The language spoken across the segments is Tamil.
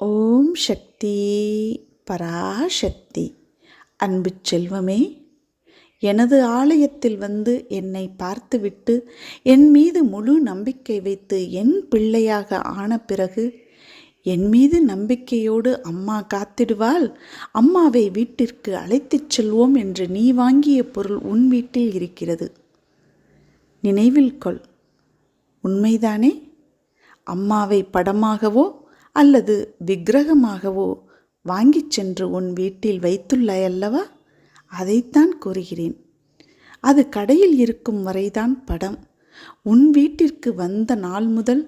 ஓம் சக்தி பராசக்தி. அன்பு செல்வமே எனது ஆலயத்தில் வந்து என்னை பார்த்துவிட்டு என் மீது முழு நம்பிக்கை வைத்து என் பிள்ளையாக ஆன பிறகு என் மீது நம்பிக்கையோடு அம்மா காத்திடுவாள். அம்மாவை வீட்டிற்கு அழைத்துச் செல்வோம் என்று நீ வாங்கிய பொருள் உன் வீட்டில் இருக்கிறது. நினைவில் கொள். உண்மைதானே? அம்மாவை படமாகவோ அல்லது விக்கிரகமாகவோ வாங்கிச் சென்று உன் வீட்டில் வைத்துள்ளாய் அல்லவா? அதைத்தான் கூறுகிறேன். அது கடையில் இருக்கும் வரைதான் படம். உன் வீட்டிற்கு வந்த நாள் முதல்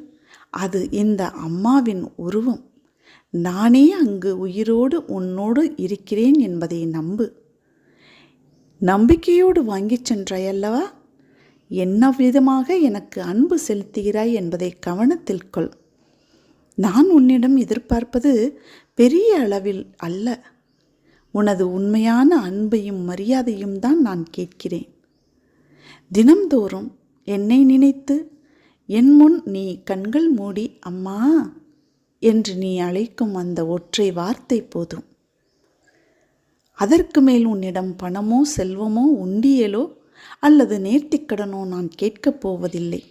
அது இந்த அம்மாவின் உருவம். நானே அங்கு உயிரோடு உன்னோடு இருக்கிறேன் என்பதை நம்பு. நம்பிக்கையோடு வாங்கிச் சென்றாய் அல்லவா? என்ன விதமாக எனக்கு அன்பு செலுத்துகிறாய் என்பதை கவனத்தில் கொள். நான் உன்னிடம் எதிர்பார்ப்பது பெரிய அளவில் அல்ல. உனது உண்மையான அன்பையும் மரியாதையும் தான் நான் கேட்கிறேன். தினம்தோறும் என்னை நினைத்து என் முன் நீ கண்கள் மூடி அம்மா என்று நீ அழைக்கும் அந்த ஒற்றை வார்த்தை போதும். அதற்கு மேல் உன்னிடம் பணமோ செல்வமோ உண்டியலோ அல்லது நேர்த்திக்கடனோ நான் கேட்கப் போவதில்லை.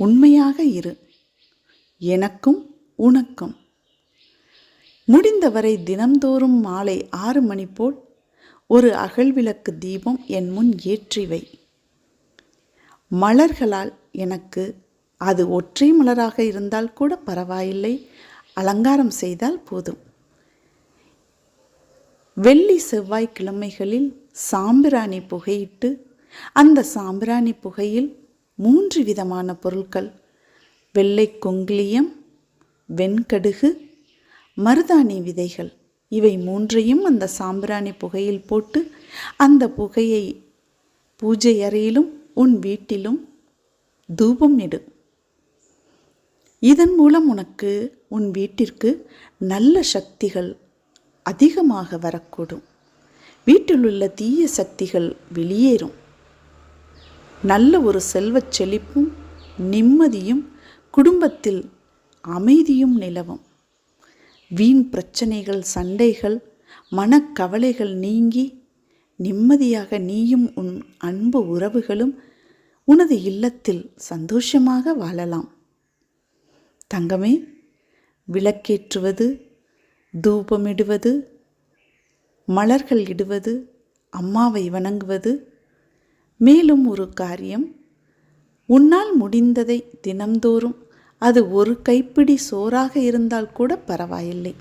உண்மையாக இரு. எனக்கும் உனக்கும். முடிந்தவரை தினம்தோறும் மாலை ஆறு மணி போல் ஒரு அகழ்விளக்கு தீபம் என் முன் ஏற்றி வை. மலர்களால் எனக்கு அது ஒற்றை மலராக இருந்தால் கூட பரவாயில்லை. அலங்காரம் செய்தால் போதும். வெள்ளி செவ்வாய் கிழமைகளில் சாம்பிராணி புகையிட்டு அந்த சாம்பிராணி புகையில் மூன்று விதமான பொருட்கள் வெள்ளை குங்கிலியம் வெண்கடுகு மருதாணி விதைகள். இவை மூன்றையும் அந்த சாம்பிராணி புகையில் போட்டு அந்த புகையை பூஜை அறையிலும் உன் வீட்டிலும் தூபம் இடு. இதன் மூலம் உனக்கு உன் வீட்டிற்கு நல்ல சக்திகள் அதிகமாக வரக்கூடும். வீட்டில் உள்ள தீய சக்திகள் வெளியேறும். நல்ல ஒரு செல்வச் செழிப்பும் நிம்மதியும் குடும்பத்தில் அமைதியும் நிலவும். வீண் பிரச்சனைகள் சண்டைகள் மனக்கவலைகள் நீங்கி நிம்மதியாக நீயும் உன் அன்பு உறவுகளும் உனது இல்லத்தில் சந்தோஷமாக வாழலாம். தங்கமே விளக்கேற்றுவது தூபமிடுவது மலர்கள் இடுவது அம்மாவை வணங்குவது மேலும் ஒரு காரியம் உன்னால் முடிந்ததை தினம்தோறும் அது ஒரு கைப்பிடி சோறாக இருந்தால் கூட பரவாயில்லை.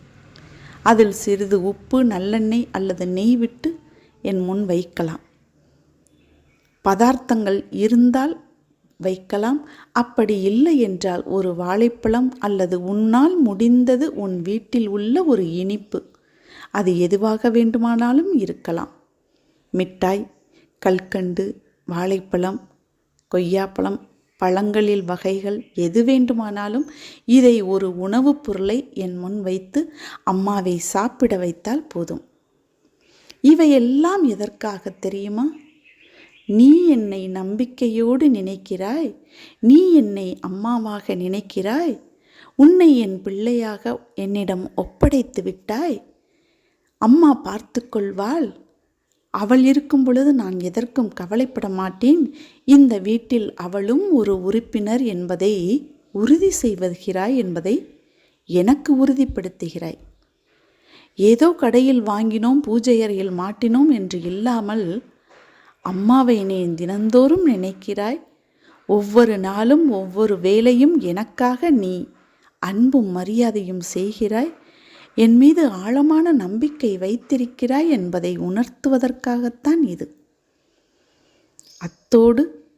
அதில் சிறிது உப்பு நல்லெண்ணெய் அல்லது நெய் விட்டு என் முன் வைக்கலாம். பதார்த்தங்கள் இருந்தால் வைக்கலாம். அப்படி இல்லை என்றால் ஒரு வாழைப்பழம் அல்லது உன்னால் முடிந்தது உன் வீட்டில் உள்ள ஒரு இனிப்பு. அது எதுவாக வேண்டுமானாலும் இருக்கலாம். மிட்டாய் கல்கண்டு வாழைப்பழம் கொய்யாப்பழம் பழங்களில் வகைகள் எது வேண்டுமானாலும் இதை ஒரு உணவுப் பொருளை என் முன் வைத்து அம்மாவை சாப்பிட வைத்தால் போதும். இவையெல்லாம் எதற்காக தெரியுமா? நீ என்னை நம்பிக்கையோடு நினைக்கிறாய். நீ என்னை அம்மாவாக நினைக்கிறாய். உன்னை என் பிள்ளையாக என்னிடம் ஒப்படைத்து விட்டாய். அம்மா பார்த்து கொள்வாள். அவள் இருக்கும் பொழுது நான் எதற்கும் கவலைப்பட மாட்டேன். இந்த வீட்டில் அவளும் ஒரு உறுப்பினர் என்பதை உறுதி செய்வதுகிறாய் என்பதை எனக்கு உறுதிப்படுத்துகிறாய். ஏதோ கடையில் வாங்கினோம் பூஜை அறையில் மாட்டினோம் என்று இல்லாமல் அம்மாவை நீ தினந்தோறும் நினைக்கிறாய். ஒவ்வொரு நாளும் ஒவ்வொரு வேலையும் எனக்காக நீ அன்பும் மரியாதையும் செய்கிறாய். என் மீது ஆழமான நம்பிக்கை வைத்திருக்கிறாய் என்பதை உணர்த்துவதற்காகத்தான் இது. அத்தோடு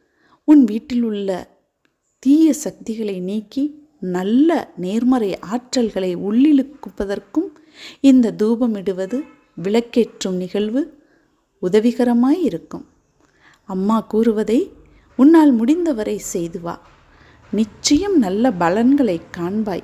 உன் வீட்டில் உள்ள தீய சக்திகளை நீக்கி நல்ல நேர்மறை ஆற்றல்களை உள்ளிழுக்குப்பதற்கும் இந்த தூபமிடுவது விளக்கேற்றும் நிகழ்வு உதவிகரமாய் இருக்கும். அம்மா கூறுவதை உன்னால் முடிந்தவரை செய்து வா. நிச்சயம் நல்ல பலன்களை காண்பாய்.